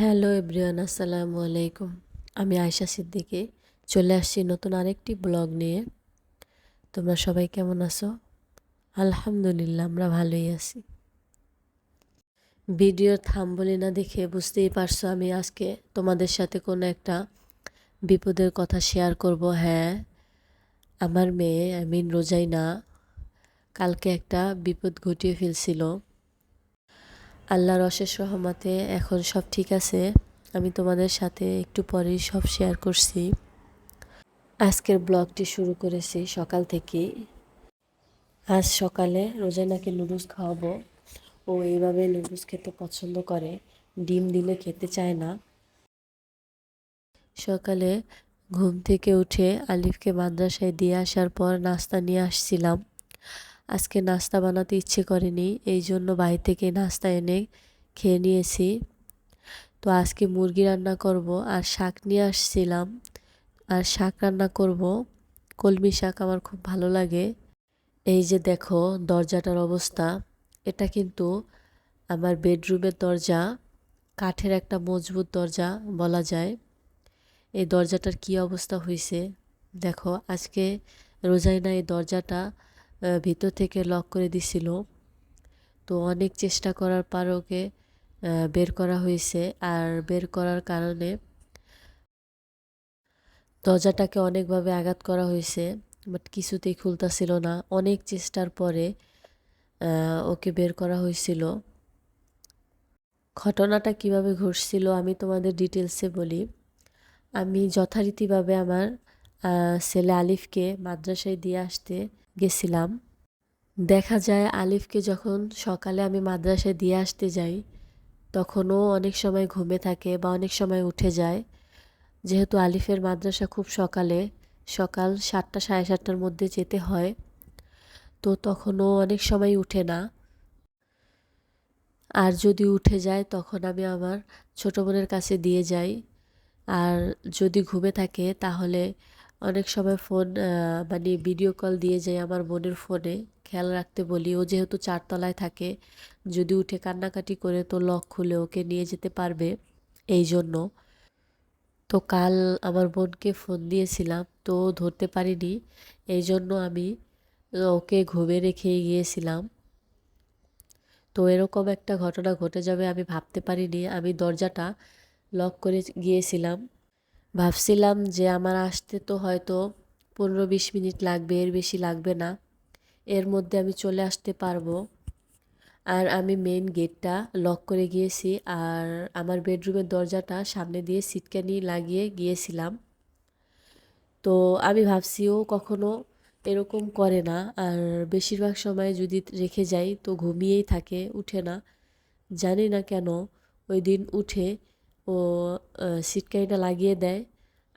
Hello everyone, আসসালামু আলাইকুম। আমি আয়শা সিদ্দিকি। চলে আসছি নতুন আরেকটি ব্লগ নিয়ে। তোমরা সবাই কেমন আছো? আলহামদুলিল্লাহ, আমরা ভালোই আছি। ভিডিওর থাম্বলি না দেখে বুঝতেই পারছ আমি আজকে তোমাদের সাথে কোনো একটা বিপদের কথা শেয়ার করব। হ্যাঁ আমার মেয়ে আমিন মিন রোজাইনা, কালকে একটা বিপদ ঘটিয়ে ফেলছিল। আল্লাহর অশেষ রহমতে এখন সব ঠিক আছে। আমি তোমাদের সাথে একটু পরেই সব শেয়ার করছি। আজকের ব্লগটি শুরু করেছি সকাল থেকে আজ সকালে রোজানাকে নুডলস খাওয়াবো। ও এইভাবে নুডলস খেতে পছন্দ করে। ডিম দিলে খেতে চায় না। সকালে ঘুম থেকে উঠে আলিফকে মাদ্রাসায় দিয়ে আসার পর নাস্তা নিয়ে আসছিলাম। আজকে নাস্তা বানাতে ইচ্ছে করেনি, এই জন্য বাড়ি থেকে নাস্তা এনে খেয়ে নিয়েছি। তো আজকে মুরগি রান্না করব আর শাক নিয়ে আসছিলাম। আর শাক রান্না করব। কলমি শাক আমার খুব ভালো লাগে। এই যে দেখো, দরজাটার অবস্থা। এটা কিন্তু আমার বেডরুমের দরজা, কাঠের একটা মজবুত দরজা বলা যায়। এই দরজাটার কি অবস্থা হয়েছে দেখো, আজকে রোজাইনা এই দরজাটা। ভিতর থেকে লক করে দিছিল। তো অনেক চেষ্টা করার পর ওকে বের করা হয়েছে। আর বের করার কারণে দরজাটাকে অনেকভাবে আঘাত করা হয়েছে বাট কিছুতেই খুলতাছিল না। অনেক চেষ্টার পরে ওকে বের করা হয়েছিল। ঘটনাটা কীভাবে ঘটছিল আমি তোমাদের ডিটেলসে বলি। আমি যথারীতিভাবে আমার ছেলে আলিফকে মাদ্রাসায় দিয়ে আসতে গেছিলাম। দেখা যায় আলিফকে যখন সকালে আমি মাদ্রাসায় দিয়ে আসতে যাই, তখনও অনেক সময় ঘুমে থাকে বা অনেক সময় উঠে যায়। যেহেতু আলিফের মাদ্রাসা খুব সকালে, সকাল সাতটা, সাড়ে সাতটার মধ্যে যেতে হয়, তো তখনও অনেক সময় উঠে না। আর যদি উঠে যায়, তখন আমি আমার ছোটো বোনের কাছে দিয়ে যাই। আর যদি ঘুমে থাকে, তাহলে অনেক সময় ফোন মানে ভিডিও কল দিয়ে যাই আমার বোনের ফোনে। খেয়াল রাখতে বলি, ও যেহেতু চারতলায় থাকে, যদি উঠে কান্নাকাটি করে তো লক খুলে ওকে নিয়ে যেতে পারবে এই জন্য। তো কাল আমার বোনকে ফোন দিয়েছিলাম, তো ধরতে পারিনি, এই জন্য আমি ওকে ঘুমে রেখে গিয়েছিলাম। তো এরকম একটা ঘটনা ঘটে যাবে আমি ভাবতে পারিনি। আমি দরজাটা লক করে গিয়েছিলাম। ভাবছিলাম যে আমার আসতে তো হয়তো পনেরো বিশ মিনিট লাগবে, এর বেশি লাগবে না। এর মধ্যে আমি চলে আসতে পারব। আর আমি মেন গেটটা লক করে গিয়েছি আর আমার বেডরুমের দরজাটা সামনে দিয়ে সিটকানি লাগিয়ে গিয়েছিলাম। তো আমি ভাবছি ও কখনো এরকম করে না। আর বেশিরভাগ সময় যদি রেখে যাই তো ঘুমিয়েই থাকে, উঠে না। জানি না কেন ওই দিন উঠে ও সিটকানিটা লাগিয়ে দেয়।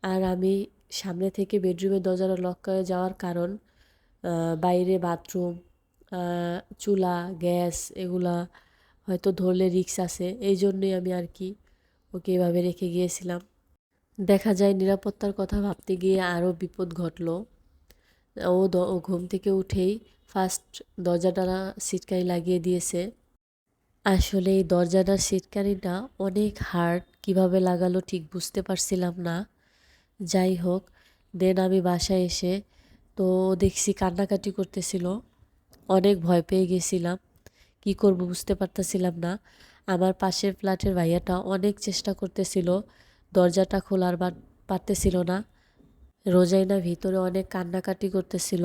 আর আমি সামনে থেকে বেডরুমের দরজাটা লক করে যাওয়ার কারণ বাইরে বাথরুম চুলা গ্যাস এগুলা হয়তো ধরলে রিক্স আছে। এই জন্যই আমি আর কি ওকে এভাবে রেখে গিয়েছিলাম। দেখা যায় নিরাপত্তার কথা ভাবতে গিয়ে আরও বিপদ ঘটলো। ও ঘুম থেকে উঠেই ফার্স্ট দরজাটা সিটকাই লাগিয়ে দিয়েছে। আসলে এই দরজাটার সিটকারিটা অনেক হার্ড কীভাবে লাগালো ঠিক বুঝতে পারছিলাম না। যাই হোক, দেন আমি বাসায় এসে তো দেখছি কান্নাকাটি করতেছিল। অনেক ভয় পেয়ে গেছিলাম। কি করব বুঝতে পারতেছিলাম না। আমার পাশের ফ্ল্যাটের ভাইয়াটা অনেক চেষ্টা করতেছিল। দরজাটা খোলার পারতেছিল না। রোজাইনা ভিতরে অনেক কান্নাকাটি করতেছিল।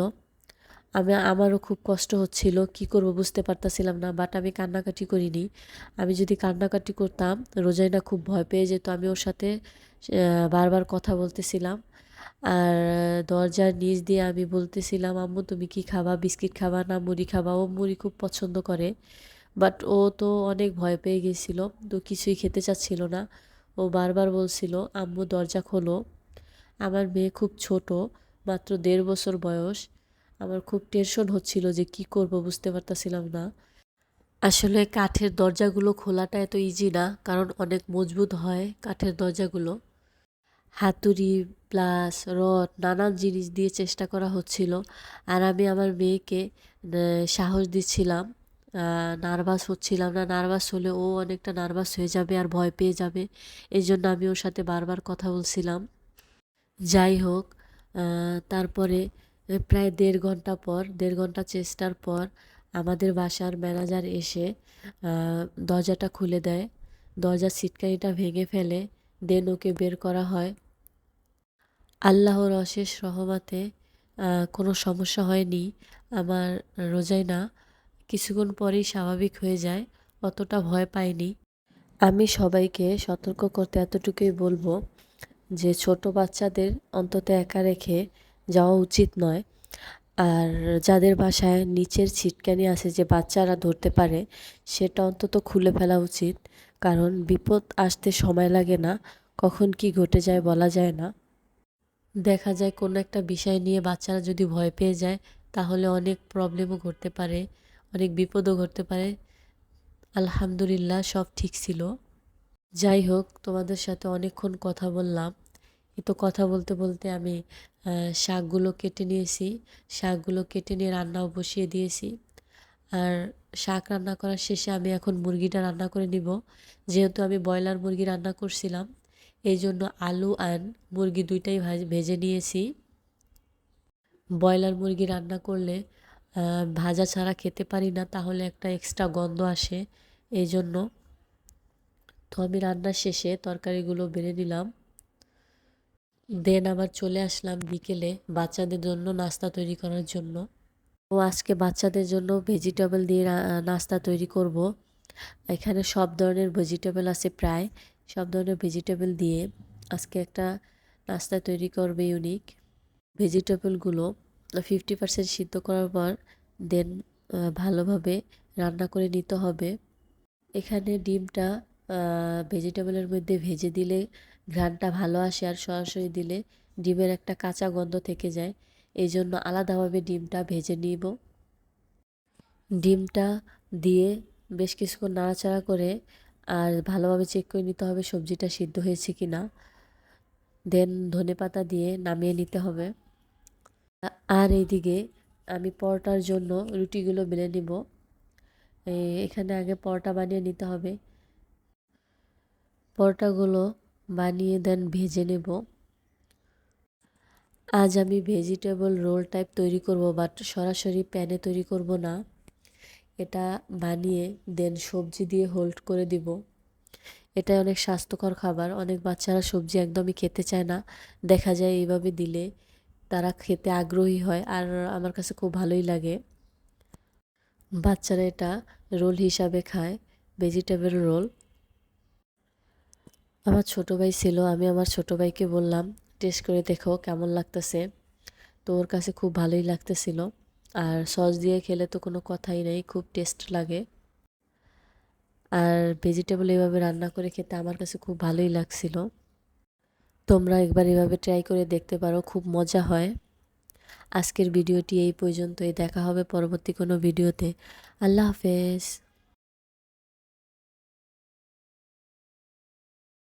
আমি, আমারও খুব কষ্ট হচ্ছিল, কি করব বুঝতে পারতাছিলাম না বাট আমি কান্নাকাটি করিনি। আমি যদি কান্নাকাটি করতাম, রোজাইনা খুব ভয় পেয়ে যেত, আমি ওর সাথে বারবার কথা বলতেছিলাম। আর দরজার নিচ দিয়ে আমি বলতেছিলাম, আম্মু, তুমি কি খাবা? বিস্কিট খাবা না মুড়ি খাবা? ও মুড়ি খুব পছন্দ করে বাট ও তো অনেক ভয় পেয়ে গেছিল, তো কিছুই খেতে চাচ্ছিল না। ও বারবার বলছিল, আম্মু, দরজা খোলো। আমার মেয়ে খুব ছোট, মাত্র দেড় বছর বয়স। আমার খুব টেনশন হচ্ছিল যে কি করব বুঝতে পারতাছিলাম না। আসলে কাঠের দরজাগুলো খোলাটা এত ইজি না, কারণ অনেক মজবুত হয় কাঠের দরজাগুলো। হাতুড়ি প্লাস রড, নানান জিনিস দিয়ে চেষ্টা করা হচ্ছিল। আর আমি আমার মেয়েকে সাহস দিচ্ছিলাম। নার্ভাস হচ্ছিলাম না, নার্ভাস হলে ও অনেকটা নার্ভাস হয়ে যাবে আর ভয় পেয়ে যাবে। এই জন্য আমি ওর সাথে বারবার কথা বলছিলাম। যাই হোক তারপরে প্রায় দেড় ঘণ্টা পর, দেড় ঘণ্টা চেষ্টার পর আমাদের বাসার ম্যানেজার এসে দরজাটা খুলে দেয়। দরজার সিটকানিটা ভেঙে ফেলে, দেন ওকে বের করা হয়। আল্লাহর অশেষ রহমতে কোনো সমস্যা হয়নি। আমার রোজাই না কিছুক্ষণ পরেই স্বাভাবিক হয়ে যায়, অতটা ভয় পাইনি। আমি সবাইকে সতর্ক করতে এতটুকুই বলব যে, ছোট বাচ্চাদের অন্তত একা রেখে যাওয়া উচিত নয়। আর যাদের বাসায় নিচের ছিটকানি আছে যে বাচ্চারা ধরতে পারে, সেটা অন্তত খুলে ফেলা উচিত। কারণ বিপদ আসতে সময় লাগে না, কখন কি ঘটে যায় বলা যায় না। দেখা যায় কোনো একটা বিষয় নিয়ে বাচ্চারা যদি ভয় পেয়ে যায়, তাহলে অনেক প্রবলেমও ঘটতে পারে, অনেক বিপদও ঘটতে পারে। আলহামদুলিল্লাহ সব ঠিক ছিল। যাই হোক, তোমাদের সাথে অনেকক্ষণ কথা বললাম। তো কথা বলতে বলতে আমি শাকগুলো কেটে নিয়েছি। শাকগুলো কেটে নিয়ে রান্নাও বসিয়ে দিয়েছি। আর শাক রান্না করার শেষে আমি এখন মুরগিটা রান্না করে নিব। যেহেতু আমি ব্রয়লার মুরগি রান্না করছিলাম, এই জন্য আলু আর মুরগি দুইটাই ভাজ- নিয়েছি। ব্রয়লার মুরগি রান্না করলে ভাজা ছাড়া খেতে পারি না, তাহলে একটা এক্সট্রা গন্ধ আসে। এই জন্য তো আমি রান্নার শেষে তরকারিগুলো বেড়ে নিলাম। দেন আবার চলে আসলাম বিকেলে বাচ্চাদের জন্য নাস্তা তৈরি করার জন্য। ও আজকে বাচ্চাদের জন্য ভেজিটেবল দিয়ে নাস্তা তৈরি করব। এখানে সব ধরনের ভেজিটেবল আছে প্রায়। সব ধরনের ভেজিটেবল দিয়ে আজকে একটা নাস্তা তৈরি করবে ইউনিক ভেজিটেবলগুলো ফিফটি পার্সেন্ট সিদ্ধ করার পর দেন ভালোভাবে রান্না করে নিতে হবে। এখানে ডিমটা ভেজিটেবলের মধ্যে ভেজে দিলে ঘ্রাণটা ভালো আসে আর সরাসরি দিলে ডিমের একটা কাঁচা গন্ধ থেকে যায়। এই জন্য আলাদাভাবে ডিমটা ভেজে নিব। ডিমটা দিয়ে বেশ কিছুক্ষণ নাড়াচাড়া করে আর ভালোভাবে চেক করে নিতে হবে সবজিটা সিদ্ধ হয়েছে কি না দেন ধনেপাতা দিয়ে নামিয়ে নিতে হবে। আর এইদিকে আমি পরোটার জন্য রুটিগুলো বেলে নিব। এখানে আগে পরোটা বানিয়ে নিতে হবে। পরোটাগুলো বানিয়ে দেন, ভেজে নেব। আজ আমি ভেজিটেবল রোল টাইপ তৈরি করব বাট সরাসরি প্যানে তৈরি করব না। এটা বানিয়ে দেন, সবজি দিয়ে হোল্ড করে দিব। এটা অনেক স্বাস্থ্যকর খাবার, অনেক বাচ্চারা সবজি একদমই খেতে চায় না। দেখা যায় এইভাবে দিলে তারা খেতে আগ্রহী হয়, আর আমার কাছে খুব ভালোই লাগে। বাচ্চারা এটা রোল হিসাবে খায় ভেজিটেবল রোল আমার ছোট ভাই ছিল, আমি আমার ছোট ভাইকে বললাম, টেস্ট করে দেখো কেমন লাগতেছে। তো ওর কাছে খুব ভালোই লাগতেছিল। আর সস দিয়ে খেলে তো কোনো কথাই নেই, খুব টেস্ট লাগে। আর ভেজিটেবল এভাবে রান্না করে খেতে আমার কাছে খুব ভালোই লাগছিল। তোমরা একবার এভাবে ট্রাই করে দেখতে পারো, খুব মজা হয়। আজকের ভিডিওটি এই পর্যন্তই, দেখা হবে পরবর্তী কোনো ভিডিওতে আল্লাহ হাফেজ।